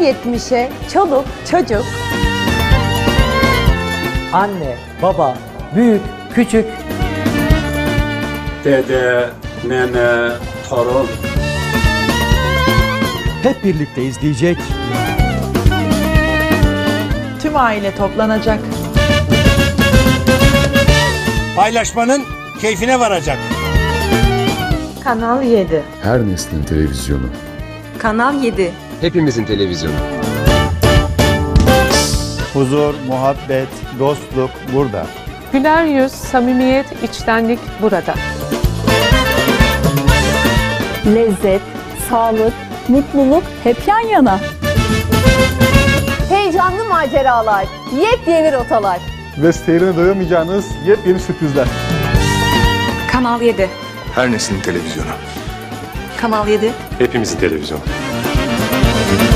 geçmişe çoluk çocuk Anne, baba, büyük, küçük, dede, nene, torun. hep birlikte izleyecek, Tüm aile toplanacak. Paylaşmanın keyfine varacak. Kanal 7. Her neslin televizyonu. Kanal 7. Hepimizin televizyonu. huzur, muhabbet, dostluk burada. Güler yüz, samimiyet, içtenlik burada. lezzet, sağlık, mutluluk hep yan yana. Heyecanlı maceralar, yepyeni rotalar. Ve seyrine doyamayacağınız yepyeni sürprizler. Kanal 7. Her neslin televizyonu. Kanal 7. Hepimizin televizyonu. Thank you.